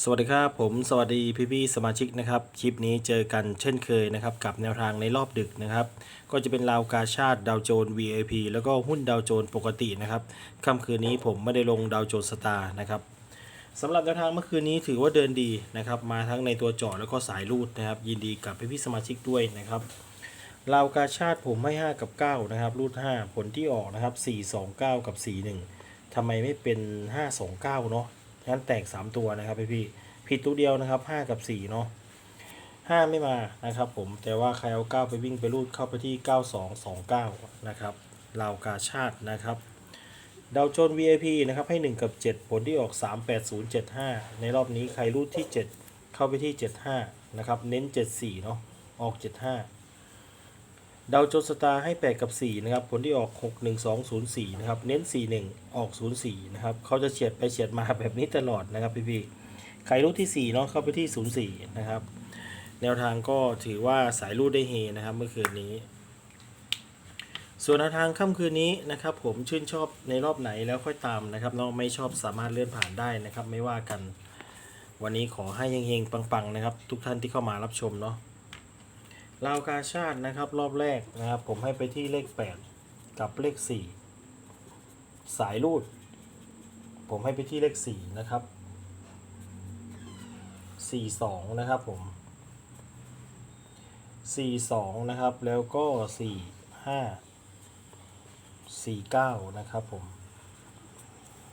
สวัสดีครับผมสวัสดีพี่พี่สมาชิกนะครับคลิปนี้เจอกันเช่นเคยนะครับกับแนวทางในรอบดึกนะครับก็จะเป็นราวกาชาติดาวโจน VIP แล้วก็หุ้นดาวโจนปกตินะครับค่ำคืนนี้ผมไม่ได้ลงดาวโจนสตาร์นะครับสำหรับแนวทางเมื่อคืนนี้ถือว่าเดินดีนะครับมาทั้งในตัวจาะแล้วก็สายรูดนะครับยินดีกับพี่พี่สมาชิกด้วยนะครับราวกาชาติผมให้ 5 กับ 9 นะครับ รูด 5 ผลที่ออกนะครับ 4 2 9 กับ 4 1ทำไมไม่เป็น 5 2 9 เนาะ งั้นแตก 3 ตัวนะครับพี่พี่ผิดตัวเดียวนะครับ 5 กับ 4 เนาะ5 ไม่มานะครับผมแต่ว่าใครเอา 9 ไปวิ่งไปรูดเข้าไปที่ 9229 นะครับลาวกาชาตินะครับดาวโจน VIP นะครับให้ 1 กับ 7 ผลที่ออก 38075 ในรอบนี้ใครรูดที่ 7 เข้าไปที่ 75 นะครับ เน้น 74 เนาะออก 75 ดาวโจนสตาร์ให้ 8 กับ 4 นะครับ ผลที่ออก 61204 นะครับ เน้น 41 ออก 04 นะครับ เขาจะเฉียดไปเฉียดมาแบบนี้ตลอดนะครับพี่พี่ๆใครรูดที่ 4 เนาะเข้าไปที่ 04 นะครับ แนวทางก็ถือว่าสายรูดได้เฮนะครับ เมื่อคืนนี้ ส่วนแนวทางค่ำคืนนี้นะครับ ผมชื่นชอบในรอบไหนแล้วค่อยตามนะครับน้องไม่ชอบสามารถเลื่อนผ่านได้นะครับ ไม่ว่ากัน วันนี้ขอให้เฮงๆปังๆนะครับ ทุกท่านที่เข้ามารับชมเนาะ ลาวกาชาตินะครับรอบแรกนะครับ ผมให้ไปที่เลข 8 กับเลข 4 สายรูด ผมให้ไปที่เลข 4 นะครับ 42 นะครับผม 42 นะครับ แล้วก็ 45 49 นะครับผม 81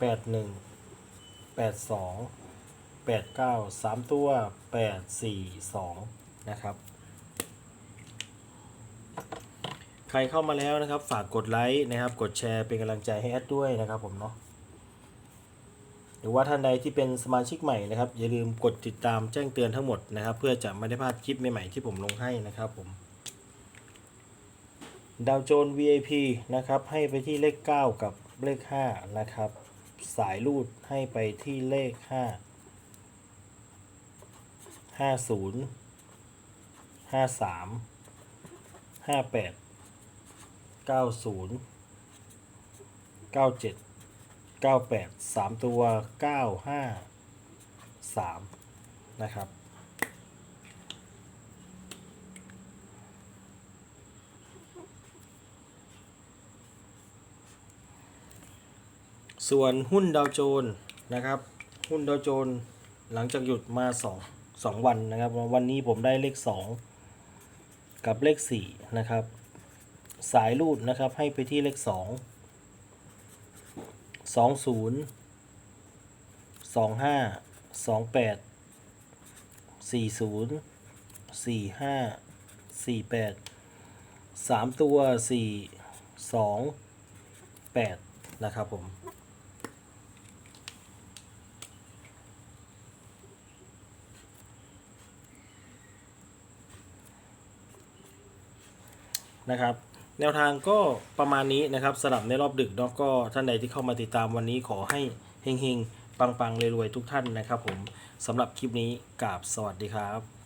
82 89 3 ตัว 842 นะครับ ใครเข้ามาแล้วนะครับ ฝากกดไลค์นะครับ กดแชร์เป็นกำลังใจให้แอดด้วยนะครับผมเนาะหรือว่าท่านใดที่เป็นสมาชิกใหม่นะครับ อย่าลืมกดติดตามแจ้งเตือนทั้งหมดนะครับ เพื่อจะไม่ได้พลาดคลิปใหม่ๆที่ผมลงให้นะครับผมดาวโจน VIP นะครับ ให้ไปที่เลข 9 กับเลข 5 นะครับ สายรูดให้ไปที่เลข 5 50 53 58 90 97 98 3ตัว95 3นะครับ ส่วนหุ้นดาวโจนนะครับ หุ้นดาวโจนหลังจากหยุดมา2 2วันนะครับ วันนี้ผมได้เลข2กับเลข4นะครับ สายรูดนะครับ ให้ไปที่เลขสองสองศูนย์สองห้าสองแปดสี่ศูนย์สี่ห้าสี่แปดสามตัวสี่สองแปดนะครับผมนะครับ แนวทางก็ประมาณนี้นะครับสำหรับในรอบดึกเนาะก็ท่านใดที่เข้ามาติดตามวันนี้ขอให้เฮงๆ ปังๆรวยๆทุกท่านนะครับผมสำหรับคลิปนี้กราบสวัสดีครับ